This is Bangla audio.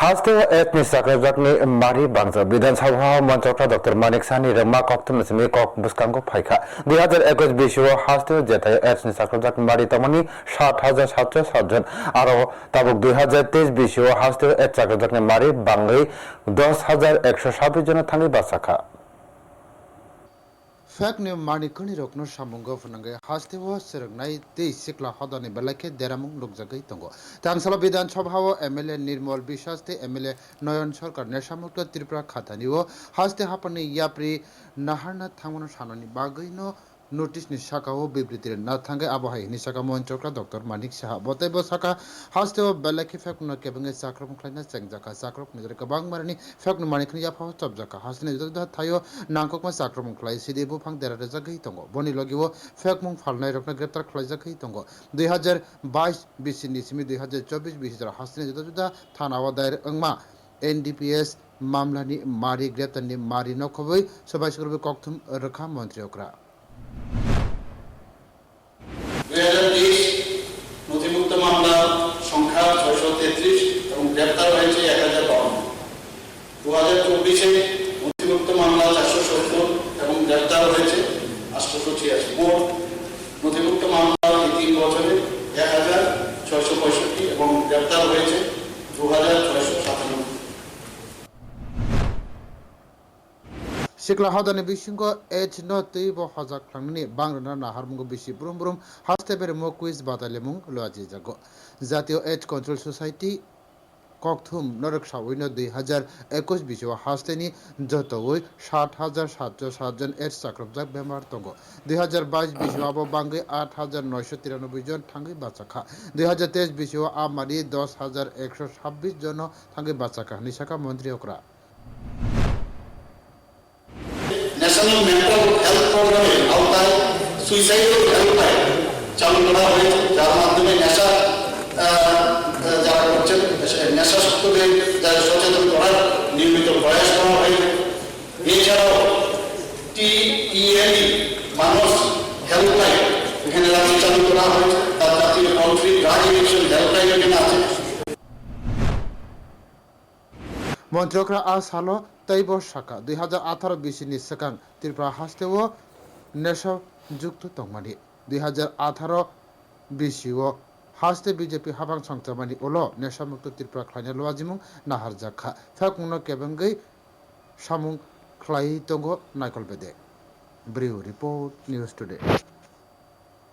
Haste etni sakajak ni mari bangsa Vidhan Sabha মন্ত্রকরা doctor Manik সানি রেমা কক্তম সিমি কক বুসকাঙ্গ ফাইখা। দুই হাজার একুশ বিশু হাস্তে জেতায় সাকরজাক মারি তমনি ষাট হাজার সাতশো সাতজন আরও তাবুক দুই হাজার তেইশ বিশু হাস্তে এট সাকরজাক মারি বাঙ্গাই দশ হাজার একশো ছাব্বিশ জনের থাঙ্গি বাসাখা ফেকনি মানিকনি রকনো সামুঙ্গ ফনাঙ্গে হাস্তেও সেরগনাই তেই সিকলা হদানি বেলাকে দেরামুং লুকজাগৈ তঙ্গ তাংসালা বিধানসভাও এমএলএ নির্মল বিশ্বাসতে এমএলএ নয়ন সরকার নেশামুক্ত ত্রিপুরা খাতানিও হাস্তে হাপানি ইয়াপ্রি নাহারনা থামনো সাননি বাগৈনো নোটিশ ನೋಟಿಸ್ ನಿಶಾಖಾವು ಬಿಬ್ರಿತಿರ ನಾಥಾಂಗೆ ಅಬಹಾಯಿ ನಿಶಾಖಾ ಮೋಹನ್ ಚೋಕ್ರಾ ಡಾಕ್ಟರ್ ಮಾನಿಕ್ ಶಹಾ ಬತೈಬ ಸಾಖಾ ಹಾಸ್ತೆವ ಬೆಲ್ಲಕಿ ಫ್ಯಾಕ್ನ ಕೆಬಂಗೆ ಸಾಕ್ರಮ ಕ್ಲೈನ ಚೆಂಗ್ಜಾಖಾ ಸಾಕ್ರಮ ನಿದ್ರ ಕಬಾಂಗ್ ಮಾರನಿ ಫ್ಯಾಕ್ನ ಮಾನಿಕ್ನ ಯಾಫಾವ ಚಬ್ಜಾಖಾ ಹಾಸ್ನೆ ಯುದ್ಧ ಥಾಯೋ ನಾಂಕೊಕ್ಮ ಸಾಕ್ರಮ ಕ್ಲೈ ಸಿದೇಬು ಫಾಂಗ್ ದೇರಾರೆ ಜಾಗೈ ತಂಗೋ বনি লগিও ফেকমুং ফালনাই রকনা গ্রেপ্তার খালাইজাখাই তঙ্গ দুই হাজার বাইশ বিশিনি সিমি দুই হাজার চব্বিশ বিশ হাজার হাসিনি যুদা যুদা থানা আওয়াদায়ের অংমা এনডিপিএস মামলানি মারি গ্রেপ্তারনি মারি নখবই সবাই সকলবে কক্থম রক্ষা মন্ত্রী অকরা চব্বিশে নথিভুক্ত মামলা চারশো সত্তর এবং গ্রেপ্তার হয়েছে আটশোশো ছিয়াশি। মোট নথিভুক্ত মামলা এই বছরে এক হাজার ছয়শো পঁয়ষট্টি এবং গ্রেপ্তার হয়েছে দু হাজার ছয়শো সাতানব্বই। सिख्ला हदानि बिसिंग एच न तैब हजाक थांनि बांग्रा नाहार मुंग बिसि ब्रुम ब्रुम हास्ते बेरे मो क्विज बादाले मुंग लवाजे जागो জাতীয় এজ কন্ট্রোল সোসাইটি ককথুম নরক সাবৈন্য দুই হাজার একুশ বিশ্ব হাস্তেনি যত ওই ষাট হাজার সাতশো সাতজন এর চাকরবজাক বেমার তঙ্গ দুই হাজার বাইশ বিশ্ব আব বাঙ্গে আট হাজার নয়শো তিরানব্বই জন থাঙ্গি বাচাখা দুই হাজার তেইশ বিশ্ব আমারি দশ হাজার একশো ছাব্বিশ জন থাঙ্গি বাচাখা নিশাখা মন্ত্রী ওকরা ন্যাশনাল মেন্টাল হেলথ প্রোগ্রামের আওতায় সুইসাইডাল হেল্পলাইন চালু করা হয়েছে। যার মাধ্যমে নেশা যারা করছেন নেশাসক্তদের যারা সচেতন করার নিয়মিত প্রয়াস করা হয়েছে। এছাড়াও টিইএনই মানুষ হেল্পলাইন এখানে রাজ্যে চালু করা হয়েছে। তার জাতীয় কাউন্ট্রি ড্রাগ মন্ত্রকরা আজ হালো তৈব শাখা দুই হাজার আঠারো বিশিনি সেকাং ত্রিপুরা হাস্তেও নেশা যুক্ত তংমানি দুই হাজার আঠারো বিশিও হাস্তে বিজেপি হাবাং সংচামানি ওলো নেশামুক্ত ত্রিপুরা খ্লাইনে লোয়াজিমুং নাহার জাখা। ফেকুংনো কেবেঙ্গৈ সামুং খ্লাই তঙ্গ নাইকল বেদে ব্রিউ রিপোর্ট, নিউজ টুডে।